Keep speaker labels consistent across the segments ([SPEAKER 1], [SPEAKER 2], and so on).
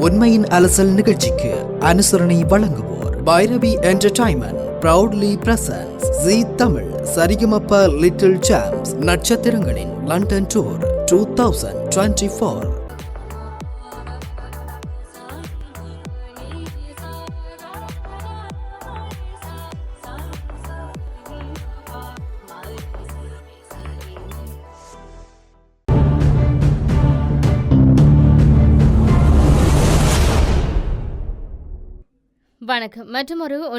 [SPEAKER 1] உண்மையின் அலசல் நிகழ்ச்சிக்கு அனுசரணை வழங்குவோர். Bhairavi entertainment proudly presents Zee Tamil Sarigamapa little champs நட்சத்திரங்களின் London tour two thousand twenty four
[SPEAKER 2] வணக்கம். மற்றும் ஒரு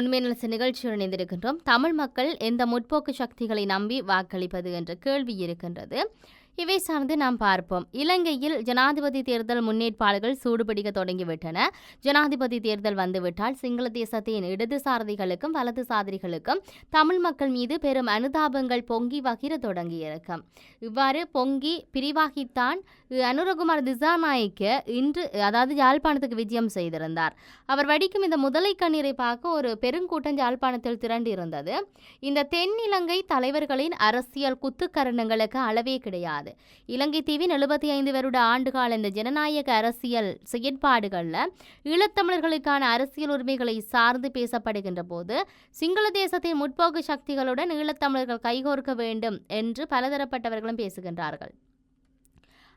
[SPEAKER 2] நிகழ்ச்சியுடன் இணைந்திருக்கின்றோம். தமிழ் மக்கள் எந்த முற்போக்கு சக்திகளை நம்பி வாக்களிப்பது என்ற கேள்வி இருக்கின்றது. இவை சார்ந்து நாம் பார்ப்போம். இலங்கையில் ஜனாதிபதி தேர்தல் முன்னேற்பாடுகள் சூடுபிடிக்க தொடங்கிவிட்டன. ஜனாதிபதி தேர்தல் வந்துவிட்டால் சிங்கள தேசத்தின் இடதுசாரதிகளுக்கும் வலதுசாரிகளுக்கும் தமிழ் மக்கள் மீது பெரும் அனுதாபங்கள் பொங்கி வகிர தொடங்கியிருக்கும். இவ்வாறு பொங்கி பிரிவாகித்தான் அனுரகுமார் திசாநாயக்க இன்று அதாவது யாழ்ப்பாணத்துக்கு விஜயம் செய்திருந்தார். அவர் வடிக்கும் இந்த முதலை கண்ணீரை பார்க்க ஒரு பெருங்கூட்டம் யாழ்ப்பாணத்தில் திரண்டிருந்தது. இந்த தென்னிலங்கை தலைவர்களின் அரசியல் குத்துக்கரணங்களுக்கு அளவே கிடையாது. இலங்கை தீவின் எழுபத்தி ஐந்து வருட ஆண்டுகால இந்த ஜனநாயக அரசியல் செயற்பாடுகளில் ஈழத்தமிழர்களுக்கான அரசியல் உரிமைகளை சார்ந்து பேசப்படுகின்ற போது சிங்கள தேசத்தின் முற்போக்கு சக்திகளுடன் ஈழத்தமிழர்கள் கைகோர்க்க வேண்டும் என்று பலதரப்பட்டவர்களும் பேசுகின்றார்கள்.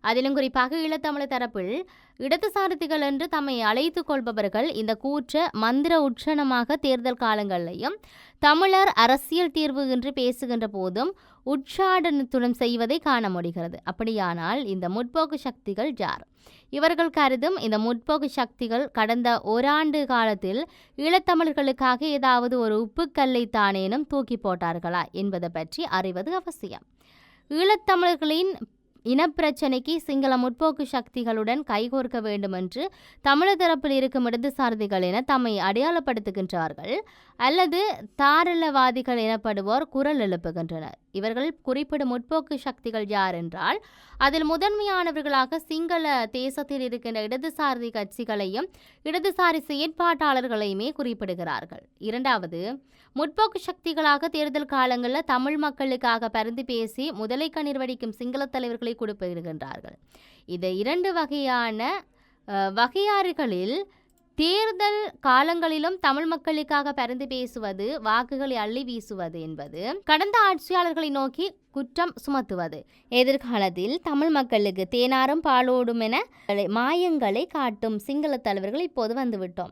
[SPEAKER 2] அதிலும் குறிப்பாக ஈழத்தமிழர் தரப்பில் இடதுசாரித்திகள் என்று தம்மை அழைத்து கொள்பவர்கள் இந்த கூற்ற மந்திர உட்சணமாக தேர்தல் காலங்களிலையும் தமிழர் அரசியல் தீர்வு என்று பேசுகின்ற போதும் உற்சாடனத்துடன் செய்வதை காண முடிகிறது. அப்படியானால் இந்த முற்போக்கு சக்திகள் ஜார் இவர்கள் கருதும் இந்த முற்போக்கு சக்திகள் கடந்த ஓராண்டு காலத்தில் ஈழத்தமிழர்களுக்காக ஏதாவது ஒரு உப்புக்கல்லை தானேனும் தூக்கி போட்டார்களா என்பதை பற்றி அறிவது அவசியம். ஈழத்தமிழர்களின் இனப்பிரச்சனைக்கு சிங்கள முற்போக்கு சக்திகளுடன் கைகோர்க்க வேண்டுமென்று தமிழர் தரப்பில் இருக்கும் இடதுசாரதிகள் என தம்மை அடையாளப்படுத்துகின்றார்கள். அல்லது தாரளவாதிகள் எனப்படுவோர் குரல் எழுப்புகின்றனர். இவர்கள் குறிப்பிடும் முற்போக்கு சக்திகள் யார் என்றால் அதில் முதன்மையானவர்களாக சிங்கள தேசத்தில் இருக்கின்ற இடதுசாரி கட்சிகளையும் இடதுசாரி செயற்பாட்டாளர்களையுமே குறிப்பிடுகிறார்கள். இரண்டாவது முற்போக்கு சக்திகளாக தேர்தல் காலங்களில் தமிழ் மக்களுக்காக பரிந்து பேசி முதலை கண்ணீர் வடிக்கும் சிங்கள தலைவர்களை குறிப்பிடுகின்றார்கள் இது இரண்டு வகையான வகையாறுகளில் தேர்தல் காலங்களிலும் தமிழ் மக்களுக்காக பரிந்து பேசுவது வாக்குகளை அள்ளி வீசுவது என்பது கடந்த ஆட்சியாளர்களை நோக்கி குற்றம் சுமத்துவது. எதிர்காலத்தில் தமிழ் மக்களுக்கு தேனாரும் பாலோடும் என மாயங்களை காட்டும் சிங்கள தலைவர்கள் இப்போது வந்துவிட்டோம்.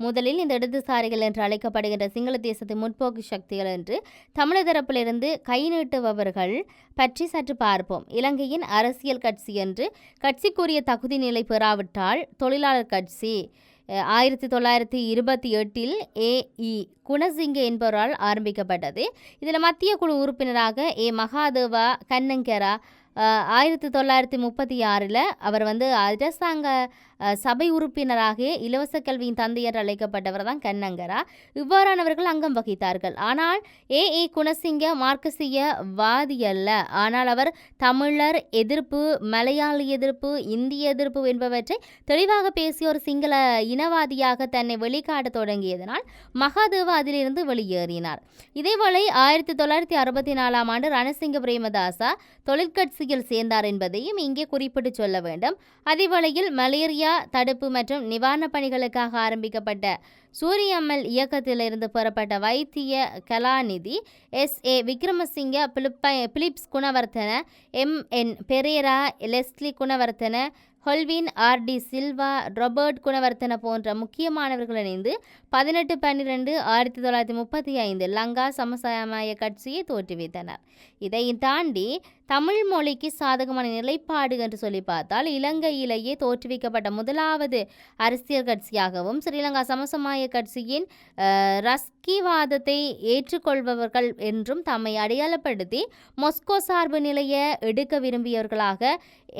[SPEAKER 2] முதலில் இந்த இடதுசாரிகள் என்று அழைக்கப்படுகின்ற சிங்கள தேசத்தின் முற்போக்கு சக்திகள் என்று தமிழர் தரப்பிலிருந்து கை நீட்டுபவர்கள் பற்றி சற்று பார்ப்போம். இலங்கையின் அரசியல் கட்சி என்று கட்சிக்குரிய தகுதி நிலை பெறாவிட்டால் தொழிலாளர் கட்சி ஆயிரத்தி தொள்ளாயிரத்தி இருபத்தி எட்டில் ஏஇ குணசிங்க என்பவரால் ஆரம்பிக்கப்பட்டது. இதில் மத்திய குழு உறுப்பினராக ஏ மகாதேவா கண்ணங்கரா ஆயிரத்தி தொள்ளாயிரத்தி முப்பத்தி ஆறில் அவர் வந்து அரசாங்க சபை உறுப்பினராக இலவச கல்வியின் தந்தையர் அழைக்கப்பட்டவர் தான் கண்ணங்கரா. இவ்வாறானவர்கள் அங்கம் வகித்தார்கள். ஆனால் ஏ. ஏ. குணசிங்க மார்க்கசிய வாதி அல்ல. ஆனால் அவர் தமிழர் எதிர்ப்பு மலையாளி எதிர்ப்பு இந்திய எதிர்ப்பு என்பவற்றை தெளிவாக பேசிய ஒரு சிங்கள இனவாதியாக தன்னை வெளிக்காட்ட தொடங்கியதனால் மகாதேவா அதிலிருந்து வெளியேறினார். இதேவேளை ஆயிரத்தி தொள்ளாயிரத்தி அறுபத்தி நாலாம் ஆண்டு ரணசிங்க பிரேமதாசா தொழிற்கட்சியில் சேர்ந்தார் என்பதையும் இங்கே குறிப்பிட்டு சொல்ல வேண்டும். அதேவேளையில் மலேரியா தடுப்பு மற்றும் நிவாரணப் பணிகளுக்காக ஆரம்பிக்கப்பட்ட சூரியம்மல் இயக்கத்திலிருந்து பெறப்பட்ட வைத்திய கலாநிதி எஸ். ஏ. Wickremesinghe பிலிப்பை Philip Gunawardena M. N. Perera Leslie Gunawardena Colvin R de Silva Robert Gunawardena போன்ற முக்கியமானவர்கள் இணைந்து பதினெட்டு பன்னிரெண்டு ஆயிரத்தி தொள்ளாயிரத்தி முப்பத்தி ஐந்து லங்கா சமசாய கட்சியை தோற்றுவித்தனர். இதை தாண்டி தமிழ் மொழிக்கு சாதகமான நிலைப்பாடு என்று சொல்லி பார்த்தால் இலங்கையிலேயே தோற்றுவிக்கப்பட்ட முதலாவது அரசியல் கட்சியாகவும் ஸ்ரீலங்கா சமசமாய கட்சியின் ரஸ்கிவாதத்தை ஏற்றுக்கொள்பவர்கள் என்றும் தம்மை அடையாளப்படுத்தி மொஸ்கோ சார்பு நிலையை எடுக்க விரும்பியவர்களாக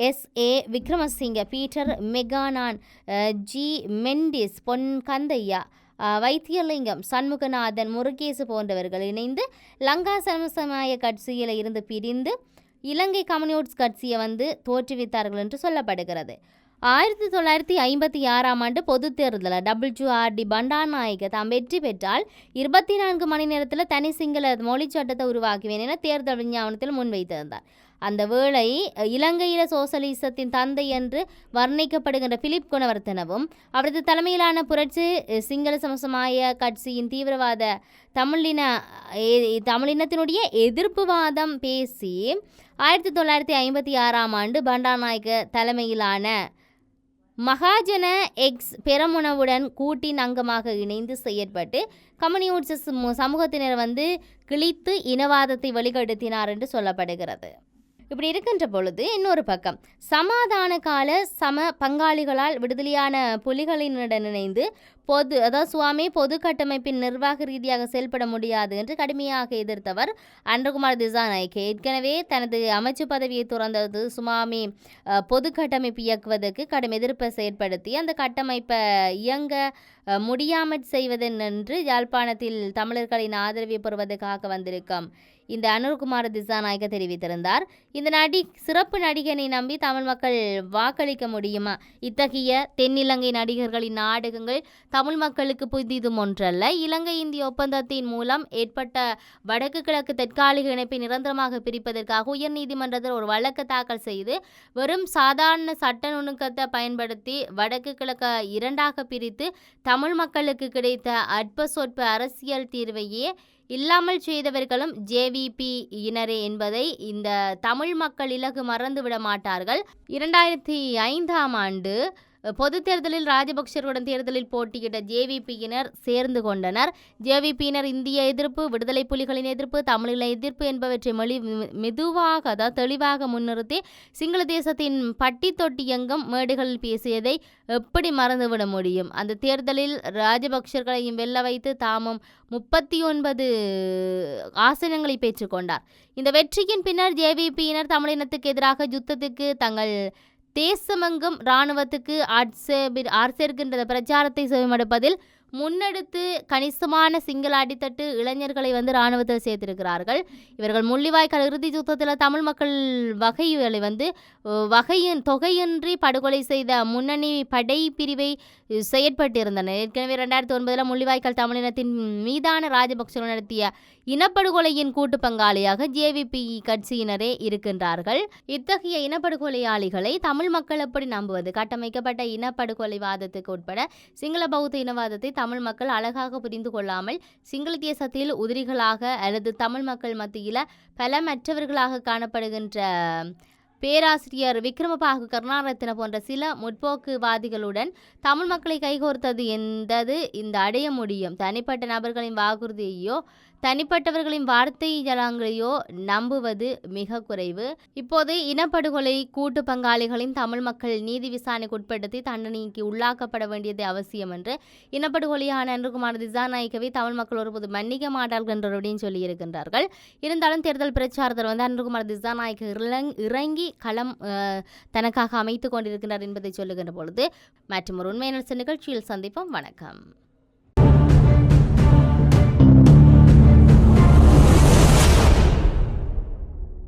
[SPEAKER 2] எஸ். ஏ. விக்ரமசிங்க பீட்டர் மெகானான் ஜி. மெண்டிஸ் பொன் கந்தையா வைத்தியலிங்கம் சண்முகநாதன் முருகேசு போன்றவர்கள் இணைந்து லங்கா சமசமாய கட்சியில் இருந்து பிரிந்து இலங்கை கம்யூனிஸ்ட் கட்சியை வந்து தோற்றுவித்தார்கள் என்று சொல்லப்படுகிறது. ஆயிரத்தி தொள்ளாயிரத்தி ஐம்பத்தி ஆறாம் ஆண்டு பொது தேர்தலில் டபிள்யூ ஆர் டி பண்டாநாயக தாம் வெற்றி பெற்றால் இருபத்தி நான்கு மணி நேரத்தில் தனி சிங்கள மொழி சட்டத்தை உருவாக்குவேன் என தேர்தல் விஞ்ஞாபனத்தில் முன்வைத்திருந்தார். அந்த வேளை இலங்கையில் இலங்கையில சோசலிசத்தின் தந்தை என்று வர்ணிக்கப்படுகின்ற பிலிப் குணவர்த்தனவும் அவரது தலைமையிலான புரட்சி சிங்கள சமசமாய கட்சியின் தீவிரவாத தமிழின தமிழினத்தினுடைய எதிர்ப்புவாதம் பேசி ஆயிரத்தி தொள்ளாயிரத்தி ஐம்பத்தி ஆறாம் ஆண்டு பண்டாநாயக்க தலைமையிலான மகாஜன எக்ஸ் பெரமுனவுடன் கூட்டின் அங்கமாக இணைந்து செயற்பட்டு கம்யூனிஸ்ட் சமூகத்தினர் வந்து கிழித்து இனவாதத்தை வெளிப்படுத்தினார் என்று சொல்லப்படுகிறது. இப்படி இருக்கின்ற பொழுது இன்னொரு பக்கம் சமாதான கால சம பங்காளிகளால் விடுதலையான புலிகளினுடன் இணைந்து பொது அதாவது சுவாமி பொது கட்டமைப்பின் நிர்வாக ரீதியாக செயல்பட முடியாது என்று கடுமையாக எதிர்த்தவர் அன்றகுமார் திசாநாயக் ஏற்கனவே தனது அமைச்சு பதவியை துறந்தது சுவாமி பொது கட்டமைப்பு இயக்குவதற்கு கடும் எதிர்ப்பை செயற்படுத்தி அந்த கட்டமைப்பை இயங்க முடியாமற் செய்வதென்று யாழ்ப்பாணத்தில் தமிழர்களின் ஆதரவை பெறுவதற்காக வந்திருக்கும் இந்த அனுர்குமார் திசாநாயக்க தெரிவித்திருந்தார். இந்த நடி சிறப்பு நடிகனை நம்பி தமிழ் மக்கள் வாக்களிக்க முடியுமா? இத்தகைய தென்னிலங்கை நடிகர்களின் நாடகங்கள் தமிழ் மக்களுக்கு புதிதும் ஒன்றல்ல. இலங்கை இந்திய ஒப்பந்தத்தின் மூலம் ஏற்பட்ட வடக்கு கிழக்கு தற்காலிக இணைப்பை நிரந்தரமாக பிரிப்பதற்காக உயர்நீதிமன்றத்தில் ஒரு வழக்கு தாக்கல் செய்து வெறும் சாதாரண சட்ட நுணுக்கத்தை பயன்படுத்தி வடக்கு கிழக்க இரண்டாக பிரித்து தமிழ் மக்களுக்கு கிடைத்த அற்ப சொற்ப அரசியல் தீர்வையே இல்லாமல் செய்தவர்களும் ஜேவிபி இனரே என்பதை இந்த தமிழ் மக்கள் இலகு மறந்துவிட மாட்டார்கள். இரண்டாயிரத்தி ஐந்தாம் ஆண்டு பொது தேர்தலில் ராஜபக்சருடன் தேர்தலில் போட்டியிட்ட ஜேவிபியினர் சேர்ந்து கொண்டனர். ஜேவிபியினர் இந்திய எதிர்ப்பு விடுதலை புலிகளின் எதிர்ப்பு தமிழீழ எதிர்ப்பு என்பவற்றை மொழி மெதுவாக அதாவது தெளிவாக முன்னிறுத்தி சிங்கள தேசத்தின் பட்டி தொட்டி எங்கும் மேடைகளில் பேசியதை எப்படி மறந்துவிட முடியும்? அந்த தேர்தலில் ராஜபக்சர்களையும் வெல்ல வைத்து தாமும் முப்பத்தி ஒன்பது ஆசனங்களை பெற்றுக்கொண்டார் இந்த வெற்றியின் பின்னர் ஜேவிபியினர் தமிழினத்துக்கு எதிராக யுத்தத்துக்கு தங்கள் தேசமெங்கும் இராணுவத்துக்கு ஆட்சேபி ஆட்சேர்க்கின்ற பிரச்சாரத்தை செவிமடுப்பதில் முன்னெடுத்து கணிசமான சிங்கள அடித்தட்டு இளைஞர்களை வந்து இராணுவத்தில் சேர்த்திருக்கிறார்கள். இவர்கள் முள்ளிவாய்க்கால் இறுதி யுத்தத்தில் தமிழ் மக்கள் வகைகளை வந்து வகையின் தொகையின்றி படுகொலை செய்த முன்னணி படை பிரிவை செயற்பட்டிருந்தனர் ஏற்கனவே ரெண்டாயிரத்தி ஒன்பதில் முள்ளிவாய்க்கால் தமிழினத்தின் மீதான ராஜபக்சர்கள் நடத்திய இனப்படுகொலையின் கூட்டு பங்காளியாக ஜேவிபி கட்சியினரே இருக்கின்றார்கள். இத்தகைய இனப்படுகொலையாளிகளை தமிழ் மக்கள் எப்படி நம்புவது? கட்டமைக்கப்பட்ட இனப்படுகொலைவாதத்துக்கு உட்பட சிங்கள பௌத்த இனவாதத்தை தமிழ் மக்கள் அழகாக புரிந்து கொள்ளாமல் சிங்கள தேசத்தில் உதிரிகளாக அல்லது தமிழ் மக்கள் மத்தியில் பலமற்றவர்களாக காணப்படுகின்ற பேராசிரியர் விக்ரமபாகு கருணாரத்ன போன்ற சில முற்போக்குவாதிகளுடன் தமிழ் மக்களை கைகோர்த்தது என்பது இந்த அடைய முடியும். தனிப்பட்ட நபர்களின் வாக்குறுதியையோ தனிப்பட்டவர்களின் வார்த்தையலாங்களையோ நம்புவது மிக குறைவு. இப்போது இனப்படுகொலை கூட்டு பங்காளிகளின் தமிழ் மக்கள் நீதி விசாரணைக்கு உட்படுத்தி தண்டனைக்கு உள்ளாக்கப்பட வேண்டியது அவசியம் என்று இனப்படுகொலையான அன்றுகுமார் திசாநாயக்கவை தமிழ் மக்கள் ஒருபோது மன்னிக்க மாட்டார்கள் என்ற அப்படின்னு சொல்லியிருக்கின்றார்கள். இருந்தாலும் தேர்தல் பிரச்சாரத்தில் வந்து அன்றுகுமார் திசாநாயக்க இறங் இறங்கி களம் தனக்காக அமைத்து கொண்டிருக்கின்றார் என்பதை சொல்லுகின்ற பொழுது மற்றும் ஒரு உண்மையான நிகழ்ச்சியில் சந்திப்போம். வணக்கம்.